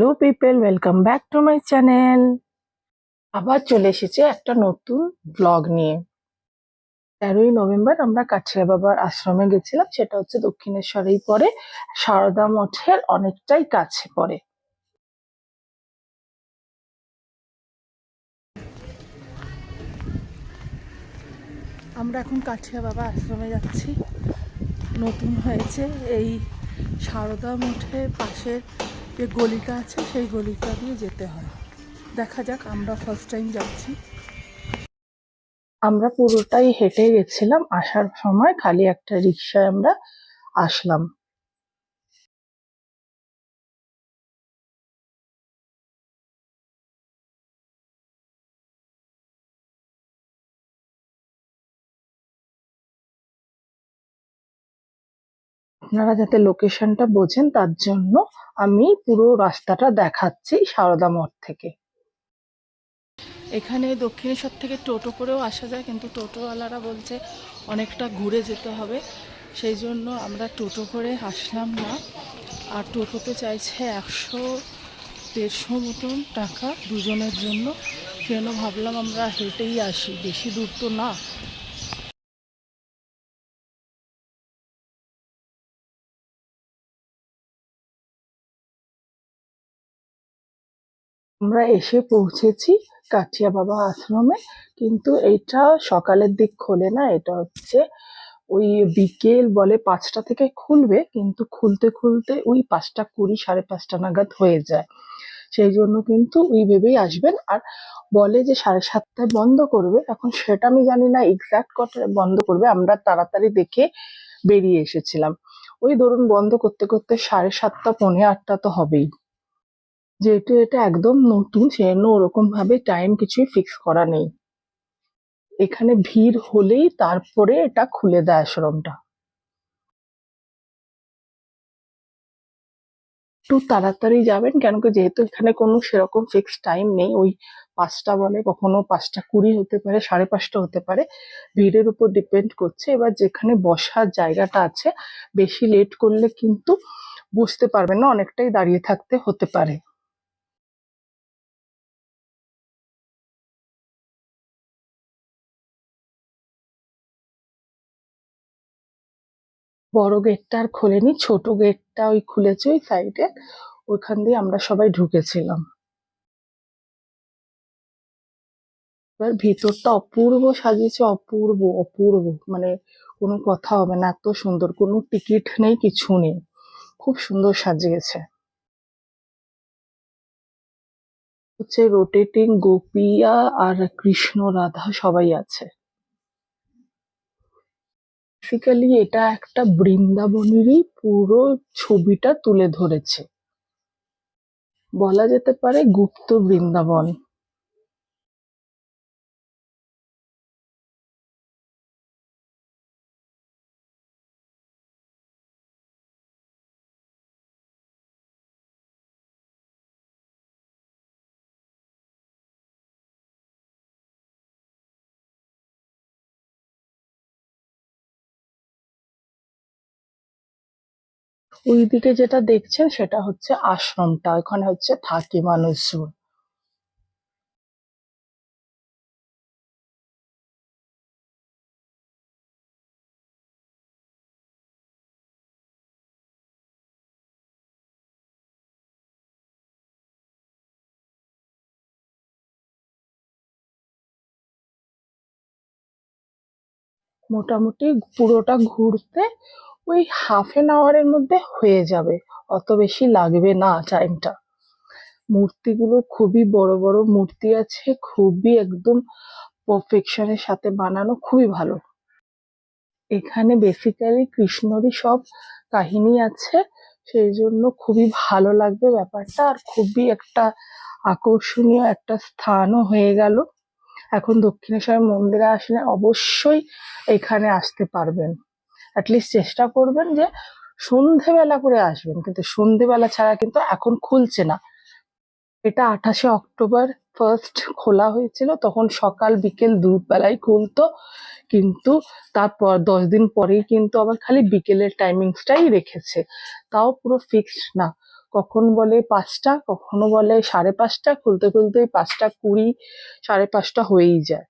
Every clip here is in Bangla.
Hello people welcome back to my channel আবার চলে এসেছে একটা নতুন ব্লগ নিয়ে। তেরোই নভেম্বর আমরা কাছিয়া বাবার আশ্রমে গেছিলাম। সেটা হচ্ছে দক্ষিণেশ্বরেই পরে সারদা মঠের অনেকটাই কাছে পড়ে। আমরা এখন কাঠিয়া বাবা আশ্রমে যাচ্ছি। নতুন হয়েছে এই সারদা মঠের পাশের যে গলিটা আছে, সেই গলিটা দিয়ে যেতে হয়। দেখা যাক, আমরা ফার্স্ট টাইম যাচ্ছি। আমরা পুরোটাই হেঁটে গেছিলাম, আসার সময় খালি একটা রিক্সায় আমরা আসলাম। আপনারা যাতে লোকেশনটা বোঝেন, তার জন্য আমি পুরো রাস্তাটা দেখাচ্ছি সারদা মঠ থেকে। এখানে দক্ষিণেশ্বর থেকে টোটো করেও আসা যায়, কিন্তু টোটোওয়ালারা বলছে অনেকটা ঘুরে যেতে হবে। সেই জন্য আমরা টোটো করে আসলাম না। আর টোটোতে চাইছে একশো দেড়শো মতন টাকা দুজনের জন্য। সেজন্য ভাবলাম আমরা হেঁটেই আসি, বেশি দূর তো না। আমরা এসে পৌঁছেছি কাঠিয়া বাবা আশ্রমে, কিন্তু এটা সকালের দিক খোলে না, এটা হচ্ছে ওই বিকেল বলে পাঁচটা থেকে খুলবে, কিন্তু খুলতে খুলতে ওই পাঁচটা কুড়ি, সাড়ে পাঁচটা নাগাদ হয়ে যায়। সেই জন্য কিন্তু ওই ভেবেই আসবেন, আর বলে যে সাড়ে সাতটায় বন্ধ করবে, এখন সেটা আমি জানি না এক্সাক্ট কটায় বন্ধ করবে, আমরা তাড়াতাড়ি দেখে বেরিয়ে এসেছিলাম। ওই ধরুন বন্ধ করতে করতে সাড়ে সাতটা, পৌনে আটটা তো হবেই। যেহেতু এটা একদম নতুন, সেজন্য ওরকম ভাবে টাইম কিছুই ফিক্স করা নেই। এখানে ভিড় হলেই তারপরে এটা খুলে দেয় আশ্রমটা। একটু তাড়াতাড়ি যাবেন, কেন কি যেহেতু এখানে কোনো সেরকম ফিক্স টাইম নেই। ওই পাঁচটা বলে, কখনো পাঁচটা কুড়ি হতে পারে, সাড়ে পাঁচটা হতে পারে। ভিড়ের উপর ডিপেন্ড করছে। এবার যেখানে বসার জায়গাটা আছে, বেশি লেট করলে কিন্তু বুঝতে পারবেন না, অনেকটাই দাঁড়িয়ে থাকতে হতে পারে। বড় গেটটা আর খোলেনি, ছোট গেটটা ওই খুলেছে ওই সাইডে ওইখান দিয়ে আমরা সবাই ঢুকেছিলাম। এবার ভিতরটা অপূর্ব সাজিয়েছে, অপূর্ব অপূর্ব। মানে কোনো কথা হবে না, এত সুন্দর। কোনো টিকিট নেই, কিছু নেই। খুব সুন্দর সাজিয়েছে। হচ্ছে রোটেটিং গোপিয়া আর কৃষ্ণ রাধা সবাই আছে। বেসিক্যালি এটা একটা বৃন্দাবনেরই পুরো ছবিটা তুলে ধরেছে। বলা যেতে পারে গুপ্ত বৃন্দাবন। ওইদিকে যেটা দেখছেন সেটা হচ্ছে আশ্রমটা ওখানে হচ্ছে থাকে মানুষজন। মোটামুটি পুরোটা ঘুরতে ওই হাফ এন আওয়ারের মধ্যে হয়ে যাবে। অত বেশি লাগবে না টাইমটা মূর্তিগুলো খুবই বড় বড় মূর্তি আছে, খুবই একদম পারফেকশনের সাথে বানানো, খুবই ভালো। এখানে বেসিক্যালি কৃষ্ণরই সব কাহিনী আছে, সেই জন্য খুবই ভালো লাগবে ব্যাপারটা। আর খুবই একটা আকর্ষণীয় একটা স্থানও হয়ে গেল। এখন দক্ষিণেশ্বর মন্দিরে আসলে অবশ্যই এখানে আসতে পারবেন। অ্যাটলিস্ট চেষ্টা করবেন যে সন্ধেবেলা করে আসবেন। কিন্তু সন্ধেবেলা ছাড়া কিন্তু এখন খুলছে না। এটা আঠাশে অক্টোবর ফার্স্ট খোলা হয়েছিল, তখন সকাল বিকেল দুবেলাই খুলতো। কিন্তু তারপর দশ দিন পরেই কিন্তু আবার খালি বিকেলের টাইমিংসটাই রেখেছে। তাও পুরো ফিক্সড না। কখন বলে পাঁচটা, কখনো বলে সাড়ে পাঁচটা, খুলতে খুলতে পাঁচটা কুড়ি, সাড়ে পাঁচটা হয়েই যায়।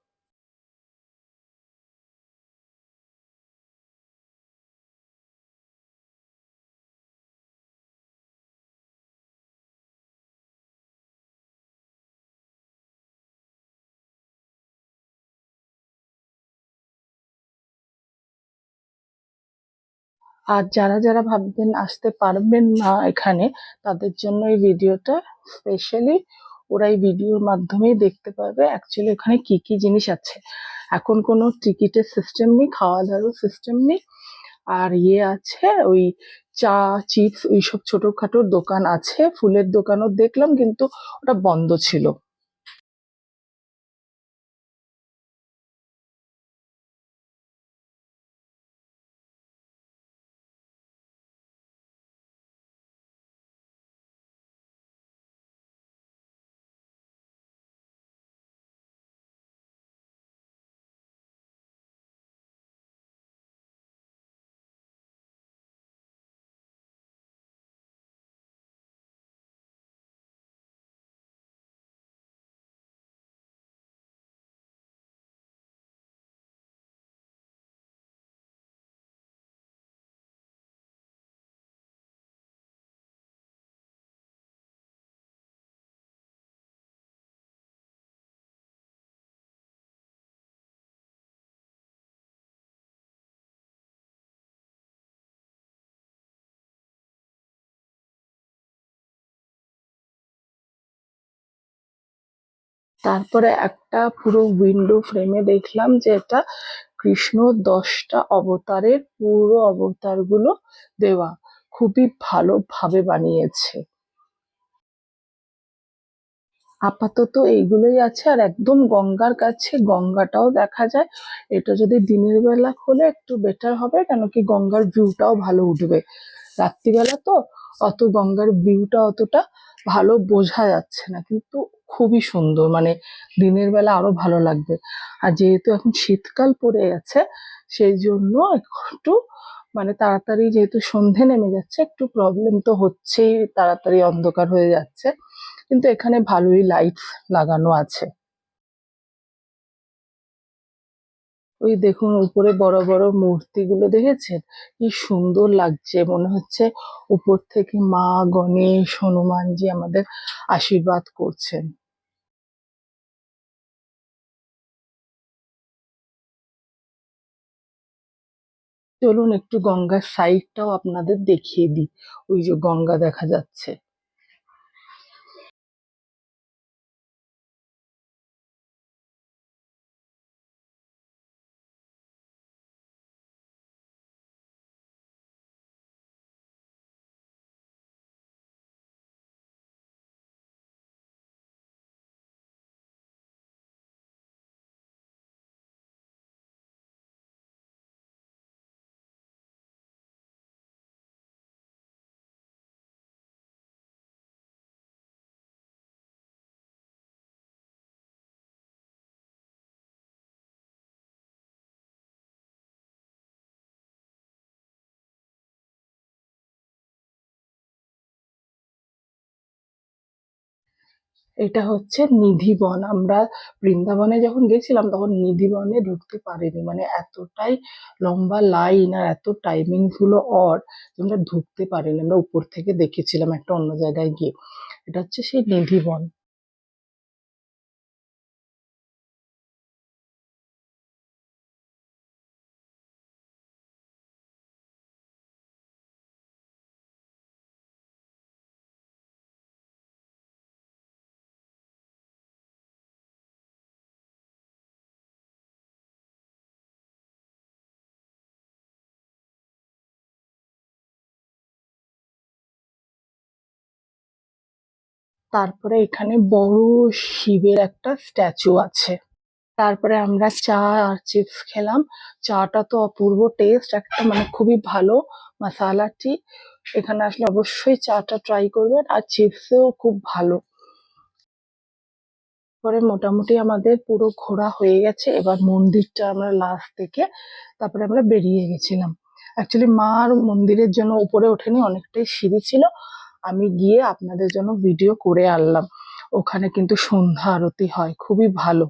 আর যারা যারা ভাববেন আসতে পারবেন না এখানে, তাদের জন্য এই ভিডিওটা স্পেশালি ওরা এই ভিডিওর মাধ্যমেই দেখতে পারবে অ্যাকচুয়ালি ওখানে কি কি জিনিস আছে। এখন কোনো টিকিটের সিস্টেম নেই, খাওয়া দাওয়ার সিস্টেম নেই। আর ইয়ে আছে, ওই চা চিপস ওইসব ছোটখাটো দোকান আছে, ফুলের দোকানও দেখলাম কিন্তু ওটা বন্ধ ছিল। তারপরে একটা পুরো উইন্ডো ফ্রেমে দেখলাম যে এটা কৃষ্ণ দশটা অবতারের পুরো অবতারগুলো দেওয়া। খুবই ভালোভাবে বানিয়েছে। আপাতত এইগুলোই আছে আর একদম গঙ্গার কাছে গঙ্গাটাও দেখা যায়। এটা যদি দিনের বেলা খোলে একটু বেটার হবে কেন কি গঙ্গার ভিউটাও ভালো উঠবে। রাত্রিবেলা তো অত গঙ্গার ভিউটা অতটা ভালো বোঝা যাচ্ছে না। কিন্তু খুবই সুন্দর মানে দিনের বেলা আরও ভালো লাগবে। আর যেহেতু এখন শীতকাল পড়ে আছে সেই জন্য একটু মানে তাড়াতাড়ি যেহেতু সন্ধে নেমে যাচ্ছে, একটু প্রবলেম তো হচ্ছেই, তাড়াতাড়ি অন্ধকার হয়ে যাচ্ছে। কিন্তু এখানে ভালোই লাইট লাগানো আছে। ওই দেখুন উপরে বড় বড় মূর্তিগুলো দেখেছেন? কি সুন্দর লাগছে। মনে হচ্ছে উপর থেকে মা গণেশ, হনুমানজি আমাদের আশীর্বাদ করছেন। চলুন একটু গঙ্গার সাইডটাও আপনাদের দেখিয়ে দিই। ওই যে গঙ্গা দেখা যাচ্ছে। এটা হচ্ছে নিধিবন। আমরা বৃন্দাবনে যখন গেছিলাম, তখন নিধিবনে ঢুকতে পারিনি। মানে এতটাই লম্বা লাইন আর এত টাইমিংগুলো অড আমরা ঢুকতে পারিনি। আমরা উপর থেকে দেখেছিলাম একটা অন্য জায়গায় গিয়ে। এটা হচ্ছে সেই নিধিবন। তারপরে এখানে বড় শিবের একটা স্ট্যাচু আছে। তারপরে আমরা চা আর চিপস খেলাম। চাটা তো অপূর্ব টেস্ট, একটা মানে খুবই ভালো মশালা টি এখানে আসলে অবশ্যই চাটা ট্রাই করবেন আর চিপসও খুব ভালো। পরে মোটামুটি আমাদের পুরো ঘোরা হয়ে গেছে। এবার মন্দিরটা আমরা লাস্ট থেকে তারপরে আমরা বেরিয়ে গেছিলাম। অ্যাকচুয়ালি মার মন্দিরের জন্য উপরে ওঠেনি, অনেকটাই সিঁড়ি ছিল। আমি গিয়ে আপনাদের জন্য ভিডিও করে আনলাম। ওখানে কিন্তু সন্ধ্যা আরতি হয় খুবই ভালো।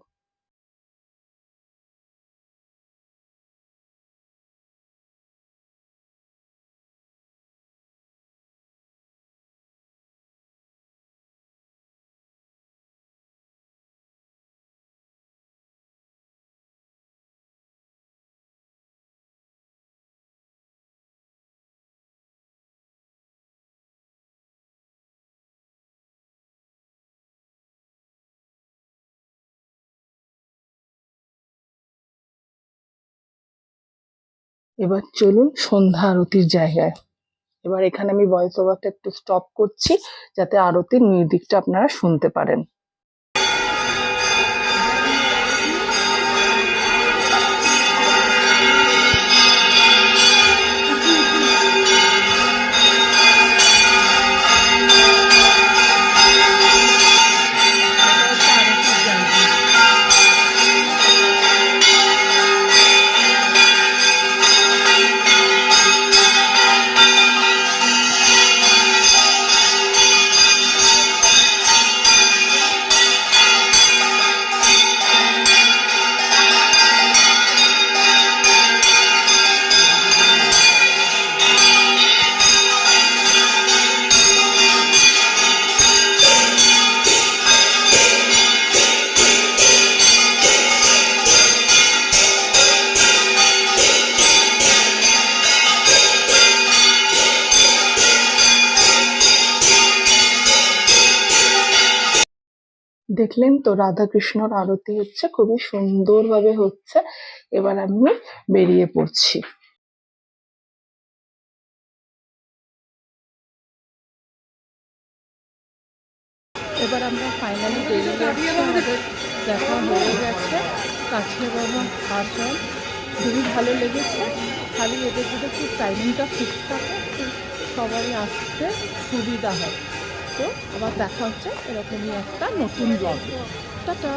এবার চলুন সন্ধ্যা আরতির জায়গায়। এবার এখানে আমি ভয়েস ওভারটা একটু স্টপ করছি, যাতে আরতির নির্দিকটা আপনারা শুনতে পারেন। দেখলেন তো রাধা কৃষ্ণর আরতি হচ্ছে, খুবই সুন্দরভাবে হচ্ছে। এবার আমি বেরিয়ে পড়ছি। এবার আমরা ফাইনালি বেরিয়ে দেখা হয়ে গেছে। কাছে বাবা আসন খুবই ভালো লেগেছে। খালি এদের যদি একটু টাইমিংটা ফিক্স থাকে, তো সবারই আসতে সুবিধা হয়। আবার দেখা হচ্ছে এরকমই একটা নতুন ব্লগ টাটা।